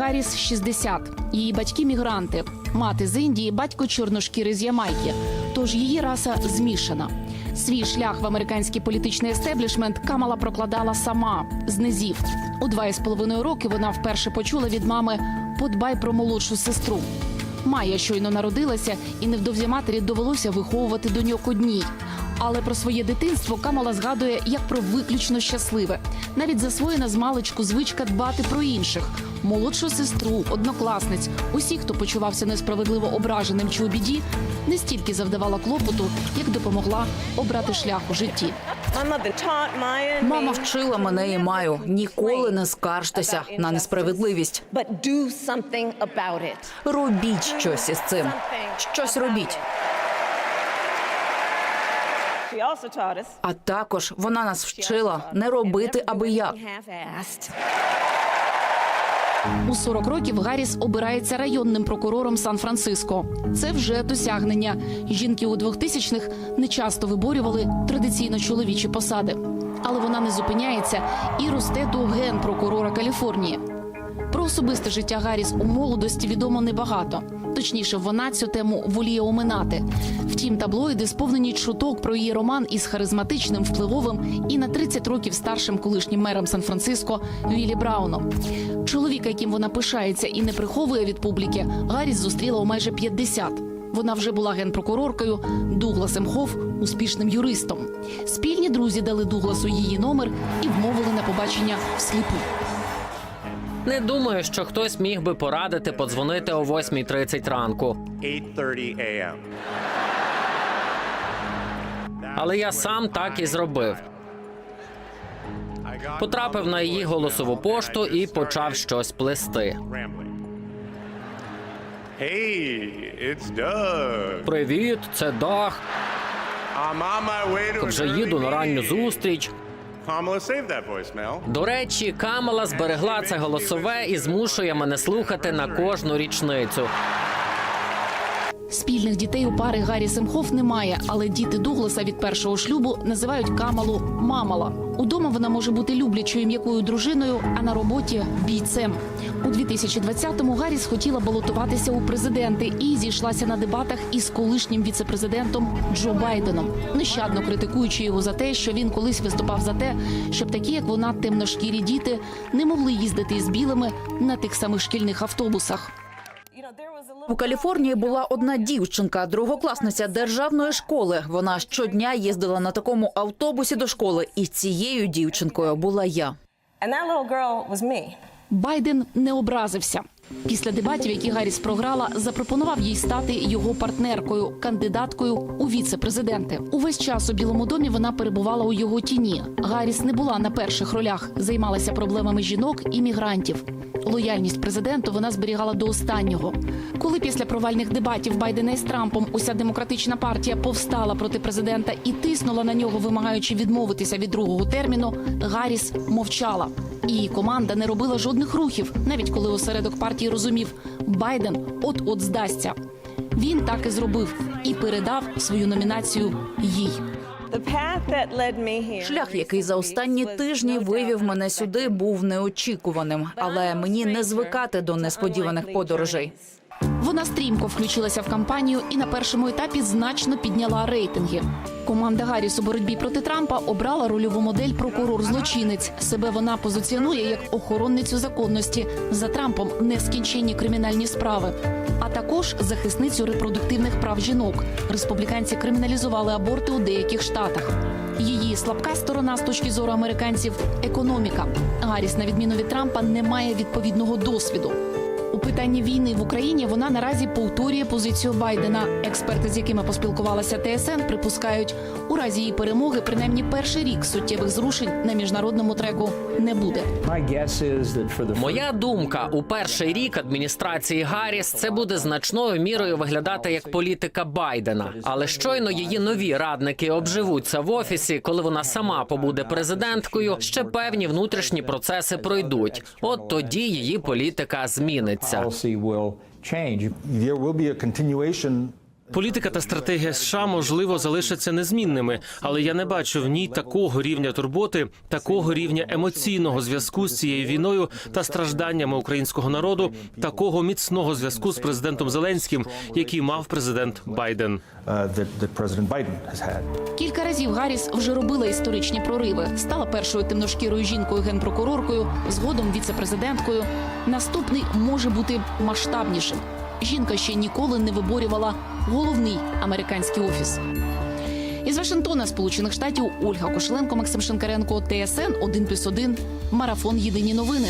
Гарріс 60. Її батьки мігранти. Мати з Індії, батько чорношкіри з Ямайки. Тож її раса змішана. Свій шлях в американський політичний естеблішмент Камала прокладала сама з низів. У два із половиною роки вона вперше почула від мами Подбай про молодшу сестру. Майя щойно народилася, і невдовзі матері довелося виховувати доньок одній. Але про своє дитинство Камала згадує як про виключно щасливе. Навіть засвоєна з маличку звичка дбати про інших молодшу сестру, однокласниць, усіх, хто почувався несправедливо ображеним чи у біді, не стільки завдавала клопоту, як допомогла обрати шлях у житті. Мама вчила мене і маю ніколи не скаржтеся на несправедливість. Робіть щось із цим. Щось робіть. А також вона нас вчила не робити аби як. У 40 років Гарріс обирається районним прокурором Сан-Франциско. Це вже досягнення. Жінки у 2000-х не часто виборювали традиційно чоловічі посади. Але вона не зупиняється і росте до генпрокурора Каліфорнії. Про особисте життя Гарріс у молодості відомо небагато. Точніше, вона цю тему воліє оминати. Втім, таблоїди сповнені чуток про її роман із харизматичним, впливовим і на 30 років старшим колишнім мером Сан-Франциско Віллі Брауном. Чоловіка, яким вона пишається і не приховує від публіки, Гарріс зустріла у майже 50. Вона вже була генпрокуроркою, Дугласом Хофф – успішним юристом. Спільні друзі дали Дугласу її номер і вмовили на побачення всліпу. Не думаю, що хтось міг би порадити подзвонити о 8.30 ранку. Але я сам так і зробив. Потрапив на її голосову пошту і почав щось плести. Привіт, це Дах. Вже їду на ранню зустріч. До речі, Камала зберегла це голосове і змушує мене слухати на кожну річницю. Спільних дітей у пари Гаррі Семхоф немає, але діти Дугласа від першого шлюбу називають Камалу Мамала. Удома вона може бути люблячою м'якою дружиною, а на роботі бійцем. У 2020-му Гарріс хотіла балотуватися у президенти і зійшлася на дебатах із колишнім віцепрезидентом Джо Байденом, нещадно критикуючи його за те, що він колись виступав за те, щоб такі, як вона, темношкірі діти, не могли їздити із білими на тих самих шкільних автобусах. У Каліфорнії була одна дівчинка, другокласниця державної школи. Вона щодня їздила на такому автобусі до школи, і цією дівчинкою була я. Байден не образився. Після дебатів, які Гарріс програла, запропонував їй стати його партнеркою, кандидаткою у віце-президенти. Увесь час у Білому домі вона перебувала у його тіні. Гарріс не була на перших ролях, займалася проблемами жінок і мігрантів. Лояльність президенту вона зберігала до останнього. Коли після провальних дебатів Байдена із Трампом уся демократична партія повстала проти президента і тиснула на нього, вимагаючи відмовитися від другого терміну, Гарріс мовчала. Її команда не робила жодних рухів, навіть коли осередок партії розумів, Байден от-от здасться. Він так і зробив і передав свою номінацію їй. Шлях, який за останні тижні вивів мене сюди, був неочікуваним, але мені не звикати до несподіваних подорожей. Вона стрімко включилася в кампанію і на першому етапі значно підняла рейтинги. Команда Гарріс у боротьбі проти Трампа обрала рольову модель прокурор-злочинець. Себе вона позиціонує як охоронницю законності за Трампом нескінченні кримінальні справи, а також захисницю репродуктивних прав жінок. Республіканці криміналізували аборти у деяких штатах. Її слабка сторона з точки зору американців економіка. Гарріс, на відміну від Трампа, не має відповідного досвіду. У питанні війни в Україні вона наразі повторює позицію Байдена. Експерти, з якими поспілкувалася ТСН, припускають, у разі її перемоги принаймні перший рік суттєвих зрушень на міжнародному треку не буде. Моя думка у перший рік адміністрації Гарріс це буде значною мірою виглядати як політика Байдена. Але щойно її нові радники обживуться в офісі, коли вона сама побуде президенткою. Ще певні внутрішні процеси пройдуть. От тоді її політика зміниться. policy will change. There will be a continuation Політика та стратегія США можливо залишаться незмінними, але я не бачу в ній такого рівня турботи, такого рівня емоційного зв'язку з цією війною та стражданнями українського народу, такого міцного зв'язку з президентом Зеленським, який мав президент Байден. uh. Кілька разів Гарріс вже робила історичні прориви. Стала першою темношкірою жінкою генпрокуроркою, згодом віцепрезиденткою. Наступний може бути масштабнішим. Жінка ще ніколи не виборювала головний американський офіс. Із Вашингтона, Сполучених Штатів, Ольга Кошеленко, Максим Шинкаренко, ТСН 1+,1, Марафон Єдині новини.